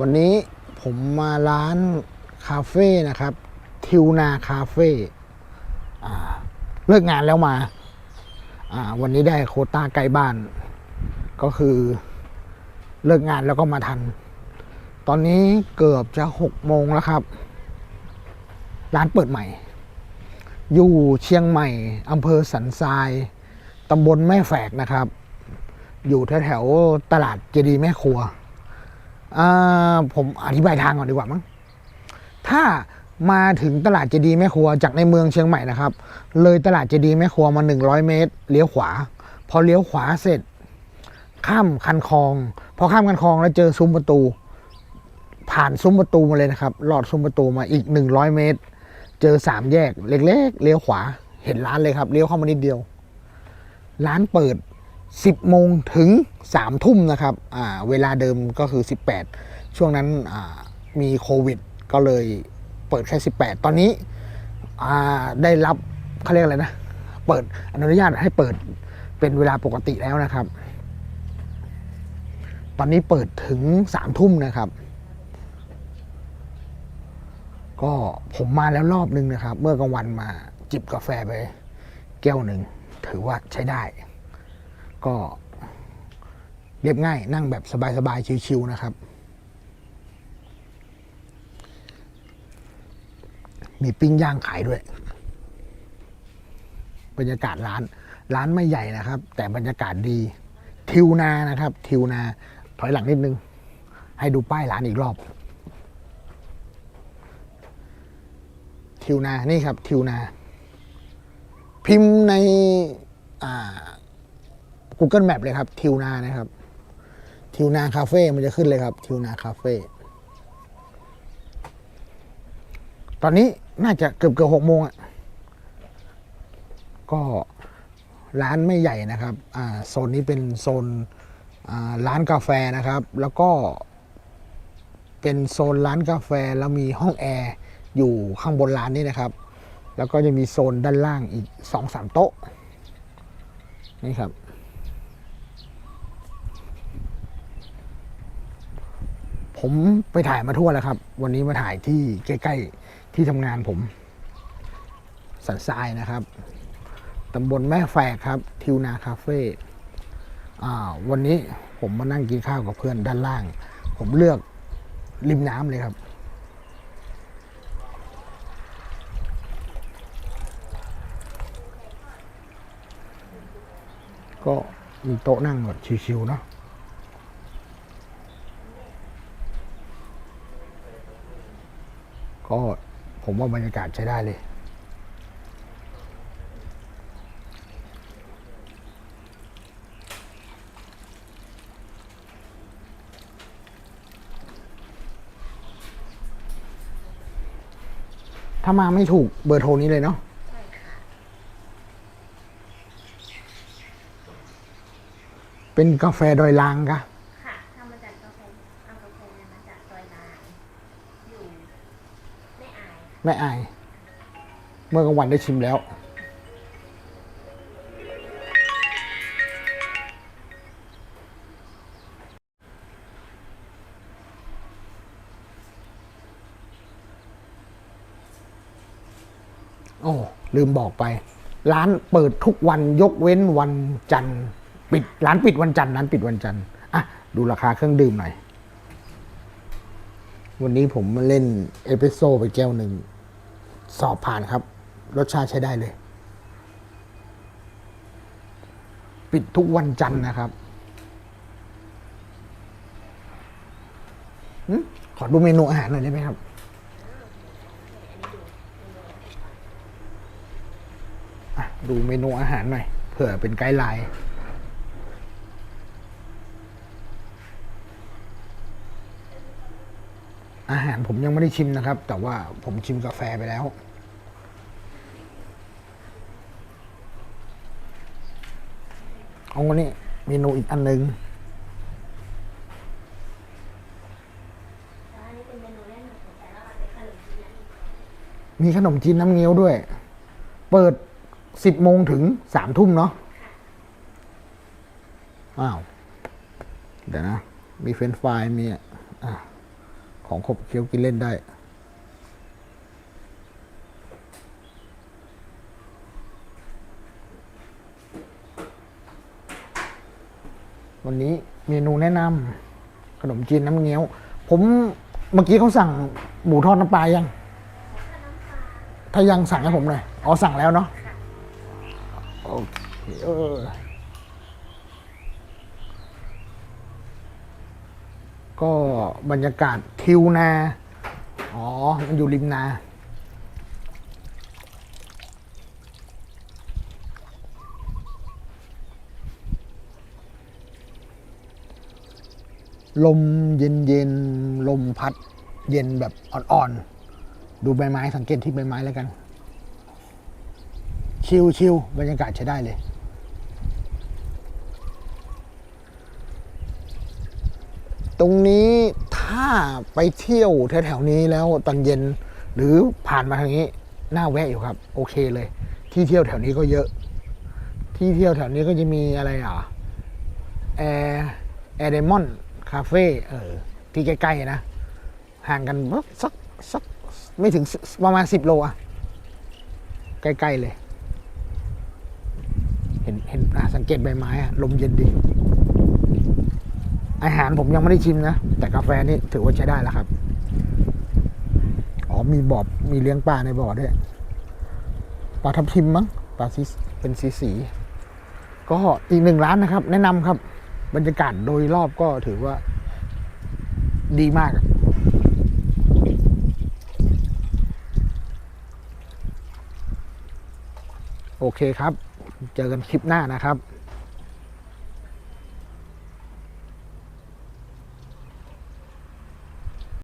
วันนี้ผมมาร้านคาเฟ่นะครับ ทิวนาคาเฟ่เลิกงานแล้วมา วันนี้ได้โคต้าใกล้บ้าน ก็คือเลิกงานแล้วก็มาทัน ตอนนี้เกือบจะหกโมงแล้วครับ ร้านเปิดใหม่ อยู่เชียงใหม่อำเภอสันทรายตำบลแม่แฝกนะครับ อยู่แถวๆตลาดเจดีแม่ครัว ผมอธิบายทางก่อนดีกว่ามั้งถ้ามาถึงตลาดเจดีแม่ครัวจากในเมืองเชียงใหม่นะครับ เลยตลาดเจดีแม่ครัวมา 100 เมตร เลี้ยวขวา พอเลี้ยวขวาเสร็จ ข้ามคันคลอง พอข้ามคันคลองแล้วเจอซุ้มประตู ผ่านซุ้มประตูมาเลยนะครับ หลอดซุ้มประตูมาอีก 100 เมตร เจอสามแยกเล็กๆเลี้ยวขวา เห็นร้านเลยครับ เลี้ยวเข้ามานิดเดียว ร้านเปิด 10 โมงถึง 3 ทุ่มนะครับเวลาเดิมก็คือ 18 ช่วงนั้นมีโควิด ก็เลยเปิดแค่ 18 ตอนนี้ได้รับเขาเรียกอะไรนะ เปิดอนุญาตให้เปิดเป็นเวลาปกติแล้วนะครับ ตอนนี้เปิดถึง 3 ทุ่มนะครับ ก็ผมมาแล้วรอบนึงนะครับ เมื่อกลางวันมาจิบกาแฟไปแก้วหนึ่ง ถือว่าใช้ได้ ก็เรียบง่ายนั่งแบบสบายๆชิวๆนะครับ มีปิ้งย่างขายด้วย บรรยากาศร้าน ร้านไม่ใหญ่นะครับ แต่บรรยากาศดี ทิวนานะครับ ทิวนา ถอยหลังนิดนึง ให้ดูป้ายร้านอีกรอบ ทิวนา นี่ครับ ทิวนา พิมพ์ในอ่า Google Map เลยครับ ทิวนานะครับ ทิวนาคาเฟ่ มันจะขึ้นเลยครับ ทิวนาคาเฟ่ ตอนนี้น่าจะเกือบเกือบหกโมงอะ ก็ร้านไม่ใหญ่นะครับ อ่า โซนนี้เป็นโซนอ่าร้านกาแฟนะครับ แล้วก็ เป็นโซนร้านกาแฟ แล้วมีห้องแอร์อยู่ข้างบนร้านนี้นะครับ แล้วก็จะมีโซนด้านล่างอีกสองสามโต๊ะ นี่ครับ ผมไปถ่ายมาทั่วแล้วครับ วันนี้มาถ่ายที่ใกล้ๆที่ทำงานผมสันทรายนะครับตำบลแม่แฝกครับ ทิวนาคาเฟ่วันนี้ผมมานั่งกินข้าวกับเพื่อนด้านล่าง ผมเลือกริมน้ำเลยครับ ก็มีโต๊ะนั่งแบบชิวๆเนาะ ก็ผมว่าบรรยากาศใช้ได้เลยถ้ามาไม่ถูกเบอร์โทรนี้เลยเนาะเป็นกาแฟดอยลางกะ ค่ะทำมาจากกาแฟเอากาแฟมาจากดอยนางอยู่ไม่ ไม่อาย เมื่อกลางวันได้ชิมแล้ว โอ้ ลืมบอกไป ร้านเปิดทุกวันยกเว้นวันจันทร์ปิดร้านปิดวันจันทร์ร้านปิดวันจันทร์อะ ดูราคาเครื่องดื่มหน่อยวันนี้ผมมาเล่นเอสเปโซ่ไปแก้วหนึ่ง สอบผ่านครับ รสชาติใช้ได้เลย ปิดทุกวันจันทร์นะครับหึขอดูเมนูอาหารหน่อยได้ไหมครับ ดูเมนูอาหารหน่อย เผื่อเป็นไกด์ไลน์ อาหารผมยังไม่ได้ชิมนะครับ แต่ว่าผมชิมกาแฟไปแล้ว เอาวันนี้เมนูอีกอันหนึ่งมีขนมจีนน้ำเงี้ยวด้วย เปิดสิบโมงถึงสามทุ่มเนาะอ้าว เดี๋ยวนะ มีเฟรนช์ฟรายมีอะ ของขบเคี้ยวกินเล่นได้ วันนี้เมนูแนะนำขนมจีนน้ำเงี้ยว ผมเมื่อกี้เขาสั่งหมูทอดน้ำปลายัง ถ้ายังสั่งให้ผมหน่อย อ๋อสั่งแล้วเนาะโอเคเออ ก็บรรยากาศทิวนา อ๋อ มันอยู่ริมนา ลมเย็นเย็นๆลมพัดเย็นแบบอ่อนๆ ดูใบไม้สังเกตที่ใบไม้แล้วกัน ชิวชิวบรรยากาศใช้ได้เลย ตรงนี้ถ้าไปเที่ยวแถวๆนี้แล้วตอนเย็น หรือผ่านมาทางนี้น่าแวะอยู่ครับ โอเคเลย ที่เที่ยวแถวนี้ก็เยอะ ที่เที่ยวแถวนี้ก็จะมีอะไรอะแอร์แอร์เดมอนคาเฟ่เออที่ใกล้ๆนะ ห่างกันสักสักไม่ถึงประมาณสิบโลอะใกล้ ๆ เลย เห็นเห็นสังเกตใบไม้อะลมเย็นดี อาหารผมยังไม่ได้ชิมนะ แต่กาแฟนี่ถือว่าใช้ได้แล้วครับ อ๋อมีบ่อมีเลี้ยงปลาในบ่อด้วยปลาทับทิมมั้งปลาสีเป็นสีสี ก็อีกหนึ่งร้านนะครับ แนะนำครับ บรรยากาศโดยรอบก็ถือว่า ดีมากโอเคครับ เจอกันคลิปหน้านะครับ